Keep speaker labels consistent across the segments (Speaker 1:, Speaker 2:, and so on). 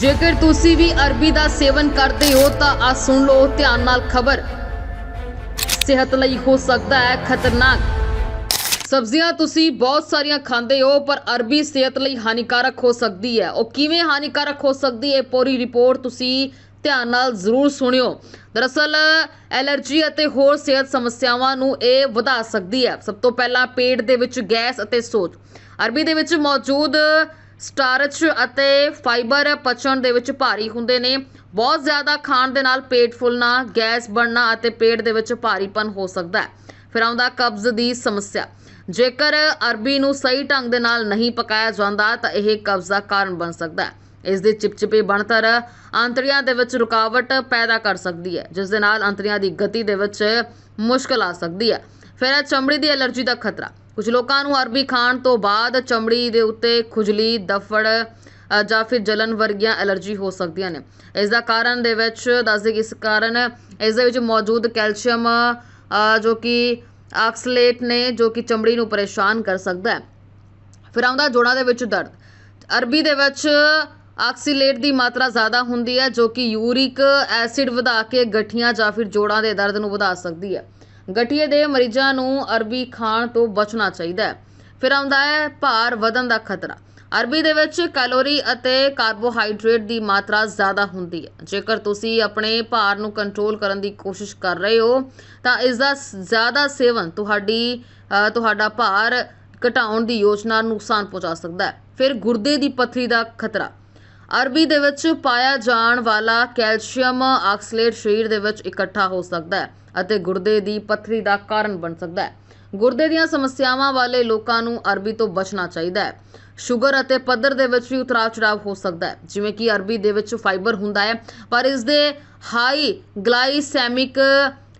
Speaker 1: ਜੇਕਰ ਤੁਸੀਂ ਵੀ ਅਰਬੀ ਦਾ ਸੇਵਨ ਕਰਦੇ ਹੋ ਤਾਂ ਆ ਸੁਣ ਲਓ, ਧਿਆਨ ਨਾਲ ਖਬਰ। ਸਿਹਤ ਲਈ ਹੋ ਸਕਦਾ ਹੈ ਖਤਰਨਾਕ। ਸਬਜ਼ੀਆਂ ਤੁਸੀਂ ਬਹੁਤ ਸਾਰੀਆਂ ਖਾਂਦੇ ਹੋ, ਪਰ ਅਰਬੀ ਸਿਹਤ ਲਈ ਹਾਨੀਕਾਰਕ ਹੋ ਸਕਦੀ ਹੈ। ਉਹ ਕਿਵੇਂ ਹਾਨੀਕਾਰਕ ਹੋ ਸਕਦੀ ਹੈ, ਇਹ ਪੂਰੀ ਰਿਪੋਰਟ ਤੁਸੀਂ ਧਿਆਨ ਨਾਲ ਜ਼ਰੂਰ ਸੁਣਿਓ। ਦਰਅਸਲ, ਐਲਰਜੀ ਅਤੇ ਹੋਰ ਸਿਹਤ ਸਮੱਸਿਆਵਾਂ ਨੂੰ ਇਹ ਵਧਾ ਸਕਦੀ ਹੈ। ਸਭ ਤੋਂ ਪਹਿਲਾਂ ਪੇਟ ਦੇ ਵਿੱਚ ਗੈਸ ਅਤੇ ਸੋਜ। ਅਰਬੀ ਦੇ ਵਿੱਚ ਮੌਜੂਦ ਸਟਾਰਚ ਅਤੇ ਫਾਈਬਰ ਪਚਣ ਦੇ ਵਿੱਚ ਭਾਰੀ ਹੁੰਦੇ ਨੇ। ਬਹੁਤ ਜ਼ਿਆਦਾ ਖਾਣ ਦੇ ਨਾਲ ਪੇਟ ਫੁੱਲਣਾ ਗੈਸ ਬਣਨਾ ਅਤੇ ਪੇਟ ਦੇ ਵਿੱਚ ਭਾਰੀਪਨ ਹੋ ਸਕਦਾ ਹੈ। ਫਿਰ ਆਉਂਦਾ ਕਬਜ਼ ਦੀ ਸਮੱਸਿਆ। ਜੇਕਰ ਅਰਬੀ ਨੂੰ ਸਹੀ ਢੰਗ ਦੇ ਨਾਲ ਨਹੀਂ ਪਕਾਇਆ ਜਾਂਦਾ, ਤਾਂ ਇਹ ਕਬਜ਼ ਦਾ ਕਾਰਨ ਬਣ ਸਕਦਾ ਹੈ। ਇਸ ਦੀ ਚਿਪਚਿਪੀ ਬਣਤਰ ਆਂਤੜੀਆਂ ਦੇ ਵਿੱਚ ਰੁਕਾਵਟ ਪੈਦਾ ਕਰ ਸਕਦੀ ਹੈ, ਜਿਸ ਦੇ ਨਾਲ ਆਂਤੜੀਆਂ ਦੀ ਗਤੀ ਦੇ ਵਿੱਚ ਮੁਸ਼ਕਲ ਆ ਸਕਦੀ ਹੈ। ਫਿਰ ਹੈ ਚਮੜੀ ਦੀ ਐਲਰਜੀ ਦਾ ਖਤਰਾ। ਕੁਝ ਲੋਕਾਂ ਨੂੰ ਅਰਬੀ ਖਾਣ ਤੋਂ ਬਾਅਦ ਚਮੜੀ ਦੇ ਉੱਤੇ ਖੁਜਲੀ, ਦਫੜ ਜਾਂ ਫਿਰ ਜਲਨ ਵਰਗੀਆਂ ਐਲਰਜੀ ਹੋ ਸਕਦੀਆਂ ਨੇ। ਇਸ ਦਾ ਕਾਰਨ ਦੇ ਵਿੱਚ ਦੱਸਦੇ ਕਿ ਇਸ ਕਾਰਨ ਇਸ ਦੇ ਵਿੱਚ ਮੌਜੂਦ ਕੈਲਸ਼ੀਅਮ ਜੋ ਕਿ ਆਕਸਲੇਟ ਨੇ, ਜੋ ਕਿ ਚਮੜੀ ਨੂੰ ਪਰੇਸ਼ਾਨ ਕਰ ਸਕਦਾ ਹੈ। ਫਿਰ ਆਉਂਦਾ ਜੋੜਾਂ ਦੇ ਵਿੱਚ ਦਰਦ। ਅਰਬੀ ਦੇ ਵਿੱਚ ਆਕਸੀਲੇਟ ਦੀ ਮਾਤਰਾ ਜ਼ਿਆਦਾ ਹੁੰਦੀ ਹੈ, ਜੋ ਕਿ ਯੂਰਿਕ ਐਸਿਡ ਵਧਾ ਕੇ ਗਠੀਆਂ ਜਾਂ ਫਿਰ ਜੋੜਾਂ ਦੇ ਦਰਦ ਨੂੰ ਵਧਾ ਸਕਦੀ ਹੈ। ਗਠੀਏ ਦੇ ਮਰੀਜ਼ਾਂ ਨੂੰ ਅਰਬੀ ਖਾਣ ਤੋਂ ਬਚਣਾ ਚਾਹੀਦਾ ਹੈ। ਫਿਰ ਆਉਂਦਾ ਹੈ ਭਾਰ ਵਧਣ ਦਾ ਖਤਰਾ। ਅਰਬੀ ਦੇ ਵਿੱਚ ਕੈਲੋਰੀ ਅਤੇ ਕਾਰਬੋਹਾਈਡਰੇਟ ਦੀ ਮਾਤਰਾ ਜ਼ਿਆਦਾ ਹੁੰਦੀ ਹੈ। ਜੇਕਰ ਤੁਸੀਂ ਆਪਣੇ ਭਾਰ ਨੂੰ ਕੰਟਰੋਲ ਕਰਨ ਦੀ ਕੋਸ਼ਿਸ਼ ਕਰ ਰਹੇ ਹੋ, ਤਾਂ ਇਸ ਦਾ ਜ਼ਿਆਦਾ ਸੇਵਨ ਤੁਹਾਡੀ ਤੁਹਾਡਾ ਭਾਰ ਘਟਾਉਣ ਦੀ ਯੋਜਨਾ ਨੂੰ ਨੁਕਸਾਨ ਪਹੁੰਚਾ ਸਕਦਾ ਹੈ। ਫਿਰ ਗੁਰਦੇ ਦੀ ਪੱਥਰੀ ਦਾ ਖਤਰਾ। ਅਰਬੀ ਦੇ ਵਿੱਚ ਪਾਇਆ ਜਾਣ ਵਾਲਾ ਕੈਲਸ਼ੀਅਮ ਆਕਸਲੇਟ ਸਰੀਰ ਦੇ ਵਿੱਚ ਇਕੱਠਾ ਹੋ ਸਕਦਾ ਹੈ ਅਤੇ ਗੁਰਦੇ ਦੀ ਪੱਥਰੀ ਦਾ ਕਾਰਨ ਬਣ ਸਕਦਾ ਹੈ। ਗੁਰਦੇ ਦੀਆਂ ਸਮੱਸਿਆਵਾਂ ਵਾਲੇ ਲੋਕਾਂ ਨੂੰ ਅਰਬੀ ਤੋਂ ਬਚਣਾ ਚਾਹੀਦਾ ਹੈ। ਸ਼ੂਗਰ ਅਤੇ ਪੱਧਰ ਦੇ ਵਿੱਚ ਵੀ ਉਤਰਾਅ ਚੜਾਵ ਹੋ ਸਕਦਾ ਹੈ, ਜਿਵੇਂ ਕਿ ਅਰਬੀ ਦੇ ਵਿੱਚ ਫਾਈਬਰ ਹੁੰਦਾ ਹੈ, ਪਰ ਇਸ ਦੇ ਹਾਈ ਗਲਾਈਸੈਮਿਕ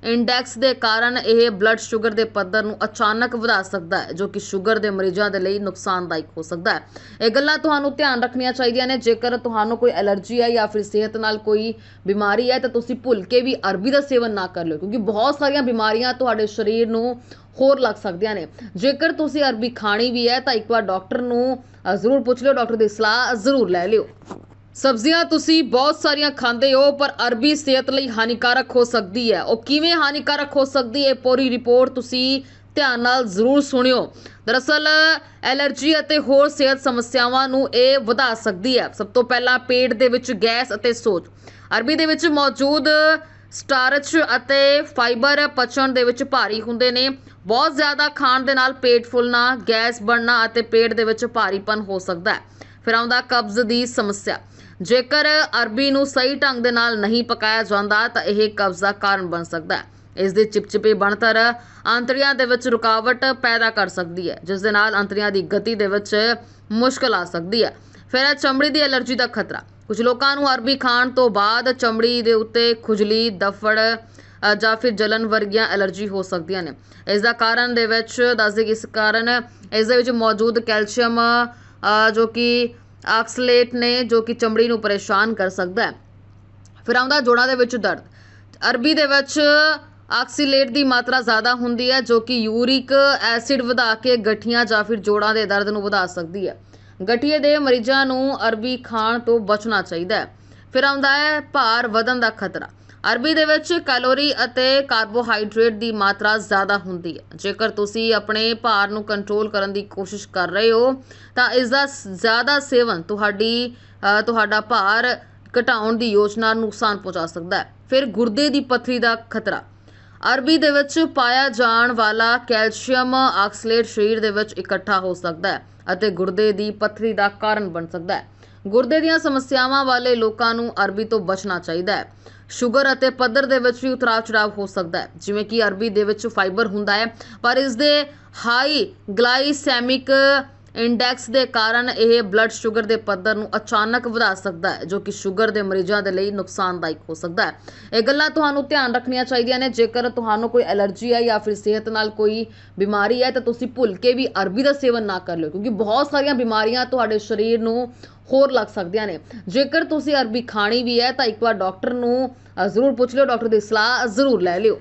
Speaker 1: ਇੰਡੈਕਸ ਦੇ ਕਾਰਨ ਇਹ ਬਲੱਡ ਸ਼ੂਗਰ ਦੇ ਪੱਧਰ ਨੂੰ ਅਚਾਨਕ ਵਧਾ ਸਕਦਾ ਹੈ, ਜੋ ਕਿ ਸ਼ੂਗਰ ਦੇ ਮਰੀਜ਼ਾਂ ਦੇ ਲਈ ਨੁਕਸਾਨਦਾਇਕ ਹੋ ਸਕਦਾ ਹੈ। ਇਹ ਗੱਲਾਂ ਤੁਹਾਨੂੰ ਧਿਆਨ ਰੱਖਣੀਆਂ ਚਾਹੀਦੀਆਂ ਨੇ। ਜੇਕਰ ਤੁਹਾਨੂੰ ਕੋਈ ਐਲਰਜੀ ਹੈ ਜਾਂ ਫਿਰ ਸਿਹਤ ਨਾਲ ਕੋਈ ਬਿਮਾਰੀ ਹੈ, ਤਾਂ ਤੁਸੀਂ ਭੁੱਲ ਕੇ ਵੀ ਅਰਬੀ ਦਾ ਸੇਵਨ ਨਾ ਕਰ ਲਿਓ, ਕਿਉਂਕਿ ਬਹੁਤ ਸਾਰੀਆਂ ਬਿਮਾਰੀਆਂ ਤੁਹਾਡੇ ਸਰੀਰ ਨੂੰ ਹੋਰ ਲੱਗ ਸਕਦੀਆਂ ਨੇ। ਜੇਕਰ ਤੁਸੀਂ ਅਰਬੀ ਖਾਣੀ ਵੀ ਹੈ, ਤਾਂ ਇੱਕ ਵਾਰ ਡਾਕਟਰ ਨੂੰ ਜ਼ਰੂਰ ਪੁੱਛ ਲਿਓ, ਡਾਕਟਰ ਦੀ ਸਲਾਹ ਜ਼ਰੂਰ ਲੈ ਲਿਓ। ਸਬਜ਼ੀਆਂ ਤੁਸੀਂ ਬਹੁਤ ਸਾਰੀਆਂ ਖਾਂਦੇ ਹੋ, ਪਰ ਅਰਬੀ ਸਿਹਤ ਲਈ ਹਾਨੀਕਾਰਕ ਹੋ ਸਕਦੀ ਹੈ। ਉਹ ਕਿਵੇਂ ਹਾਨੀਕਾਰਕ ਹੋ ਸਕਦੀ ਹੈ, ਇਹ ਪੂਰੀ ਰਿਪੋਰਟ ਤੁਸੀਂ ਧਿਆਨ ਨਾਲ ਜ਼ਰੂਰ ਸੁਣਿਓ। ਦਰਅਸਲ, ਐਲਰਜੀ ਅਤੇ ਹੋਰ ਸਿਹਤ ਸਮੱਸਿਆਵਾਂ ਨੂੰ ਇਹ ਵਧਾ ਸਕਦੀ ਹੈ। ਸਭ ਤੋਂ ਪਹਿਲਾਂ ਪੇਟ ਦੇ ਵਿੱਚ ਗੈਸ ਅਤੇ ਸੋਜ। ਅਰਬੀ ਦੇ ਵਿੱਚ ਮੌਜੂਦ ਸਟਾਰਚ ਅਤੇ ਫਾਈਬਰ ਪਚਣ ਦੇ ਵਿੱਚ ਭਾਰੀ ਹੁੰਦੇ ਨੇ। ਬਹੁਤ ਜ਼ਿਆਦਾ ਖਾਣ ਦੇ ਨਾਲ ਪੇਟ ਫੁੱਲਣਾ, ਗੈਸ ਬਣਨਾ ਅਤੇ ਪੇਟ ਦੇ ਵਿੱਚ ਭਾਰੀਪਨ ਹੋ ਸਕਦਾ ਹੈ। ਫਿਰ ਆਉਂਦਾ ਕਬਜ਼ ਦੀ ਸਮੱਸਿਆ। ਜੇਕਰ ਅਰਬੀ ਨੂੰ ਸਹੀ ਢੰਗ ਦੇ ਨਾਲ ਨਹੀਂ ਪਕਾਇਆ ਜਾਂਦਾ, ਤਾਂ ਇਹ ਕਬਜ਼ ਦਾ ਕਾਰਨ ਬਣ ਸਕਦਾ ਹੈ। ਇਸ ਦੀ ਚਿਪਚਿਪੀ ਬਣਤਰ ਆਂਤੜੀਆਂ ਦੇ ਵਿੱਚ ਰੁਕਾਵਟ ਪੈਦਾ ਕਰ ਸਕਦੀ ਹੈ, ਜਿਸ ਦੇ ਨਾਲ ਆਂਤੜੀਆਂ ਦੀ ਗਤੀ ਦੇ ਵਿੱਚ ਮੁਸ਼ਕਲ ਆ ਸਕਦੀ ਹੈ। ਫਿਰ ਹੈ ਚਮੜੀ ਦੀ ਐਲਰਜੀ ਦਾ ਖਤਰਾ। ਕੁਝ ਲੋਕਾਂ ਨੂੰ ਅਰਬੀ ਖਾਣ ਤੋਂ ਬਾਅਦ ਚਮੜੀ ਦੇ ਉੱਤੇ ਖੁਜਲੀ, ਦਫੜ ਜਾਂ ਫਿਰ ਜਲਨ ਵਰਗੀਆਂ ਐਲਰਜੀ ਹੋ ਸਕਦੀਆਂ ਨੇ। ਇਸ ਦਾ ਕਾਰਨ ਦੇ ਵਿੱਚ ਦੱਸਦੇ ਕਿ ਇਸ ਕਾਰਨ ਇਸ ਦੇ ਵਿੱਚ ਮੌਜੂਦ ਕੈਲਸ਼ੀਅਮ ਜੋ ਕਿ ਆਕਸਲੇਟ ਨੇ ਜੋ ਕਿ ਚਮੜੀ ਨੂੰ ਪਰੇਸ਼ਾਨ ਕਰ ਸਕਦਾ ਹੈ। ਫਿਰ ਆਉਂਦਾ ਜੋੜਾਂ ਦੇ ਵਿੱਚ ਦਰਦ। ਅਰਬੀ ਦੇ ਵਿੱਚ ਆਕਸੀਲੇਟ ਦੀ ਮਾਤਰਾ ਜ਼ਿਆਦਾ ਹੁੰਦੀ ਹੈ, ਜੋ ਕਿ ਯੂਰਿਕ ਐਸਿਡ ਵਧਾ ਕੇ ਗਠੀਆਂ ਜਾਂ ਫਿਰ ਜੋੜਾਂ ਦੇ ਦਰਦ ਨੂੰ ਵਧਾ ਸਕਦੀ ਹੈ। ਗਠੀਏ ਦੇ ਮਰੀਜ਼ਾਂ ਨੂੰ ਅਰਬੀ ਖਾਣ ਤੋਂ ਬਚਣਾ ਚਾਹੀਦਾ ਹੈ। ਫਿਰ ਆਉਂਦਾ ਹੈ ਭਾਰ ਵਧਣ ਦਾ ਖਤਰਾ। ਅਰਬੀ ਦੇ ਵਿੱਚ ਕੈਲੋਰੀ ਅਤੇ ਕਾਰਬੋਹਾਈਡਰੇਟ ਦੀ ਮਾਤਰਾ ਜ਼ਿਆਦਾ ਹੁੰਦੀ ਹੈ। ਜੇਕਰ ਤੁਸੀਂ ਆਪਣੇ ਭਾਰ ਨੂੰ ਕੰਟਰੋਲ ਕਰਨ ਦੀ ਕੋਸ਼ਿਸ਼ ਕਰ ਰਹੇ ਹੋ, ਤਾਂ ਇਸ ਦਾ ਜ਼ਿਆਦਾ ਸੇਵਨ ਤੁਹਾਡੀ ਤੁਹਾਡਾ ਭਾਰ ਘਟਾਉਣ ਦੀ ਯੋਜਨਾ ਨੂੰ ਨੁਕਸਾਨ ਪਹੁੰਚਾ ਸਕਦਾ ਹੈ। ਫਿਰ ਗੁਰਦੇ ਦੀ ਪੱਥਰੀ ਦਾ ਖਤਰਾ। ਅਰਬੀ ਦੇ ਵਿੱਚ ਪਾਇਆ ਜਾਣ ਵਾਲਾ ਕੈਲਸ਼ੀਅਮ ਆਕਸਲੇਟ ਸਰੀਰ ਦੇ ਵਿੱਚ ਇਕੱਠਾ ਹੋ ਸਕਦਾ ਹੈ ਅਤੇ ਗੁਰਦੇ ਦੀ ਪੱਥਰੀ ਦਾ ਕਾਰਨ ਬਣ ਸਕਦਾ ਹੈ। ਗੁਰਦੇ ਦੀਆਂ ਸਮੱਸਿਆਵਾਂ ਵਾਲੇ ਲੋਕਾਂ ਨੂੰ ਅਰਬੀ ਤੋਂ ਬਚਣਾ ਚਾਹੀਦਾ ਹੈ। ਸ਼ੂਗਰ ਅਤੇ ਪੱਧਰ ਦੇ ਵਿੱਚ ਵੀ ਉਤਰਾਅ ਚੜਾਵ ਹੋ ਸਕਦਾ ਹੈ, ਜਿਵੇਂ ਕਿ ਅਰਬੀ ਦੇ ਵਿੱਚ ਫਾਈਬਰ ਹੁੰਦਾ ਹੈ, ਪਰ ਇਸ ਦੇ ਹਾਈ ਗਲਾਈਸੈਮਿਕ ਇੰਡੈਕਸ ਦੇ ਕਾਰਨ ਇਹ ਬਲੱਡ ਸ਼ੂਗਰ ਦੇ ਪੱਧਰ ਨੂੰ ਅਚਾਨਕ ਵਧਾ ਸਕਦਾ ਹੈ, ਜੋ ਕਿ ਸ਼ੂਗਰ ਦੇ ਮਰੀਜ਼ਾਂ ਦੇ ਲਈ ਨੁਕਸਾਨਦਾਇਕ ਹੋ ਸਕਦਾ ਹੈ। ਇਹ ਗੱਲਾਂ ਤੁਹਾਨੂੰ ਧਿਆਨ ਰੱਖਣੀਆਂ ਚਾਹੀਦੀਆਂ ਨੇ। ਜੇਕਰ ਤੁਹਾਨੂੰ ਕੋਈ ਐਲਰਜੀ ਹੈ ਜਾਂ ਫਿਰ ਸਿਹਤ ਨਾਲ ਕੋਈ ਬਿਮਾਰੀ ਹੈ, ਤਾਂ ਤੁਸੀਂ ਭੁੱਲ ਕੇ ਵੀ ਅਰਬੀ ਦਾ ਸੇਵਨ ਨਾ ਕਰ ਲਿਓ, ਕਿਉਂਕਿ ਬਹੁਤ ਸਾਰੀਆਂ ਬਿਮਾਰੀਆਂ ਤੁਹਾਡੇ ਸਰੀਰ ਨੂੰ ਹੋਰ ਲੱਗ ਸਕਦੀਆਂ ਨੇ। ਜੇਕਰ ਤੁਸੀਂ ਅਰਬੀ ਖਾਣੀ ਵੀ ਹੈ, ਤਾਂ ਇੱਕ ਵਾਰ ਡਾਕਟਰ ਨੂੰ ਜ਼ਰੂਰ ਪੁੱਛ ਲਿਓ, ਡਾਕਟਰ ਦੀ ਸਲਾਹ ਜ਼ਰੂਰ ਲੈ ਲਿਓ।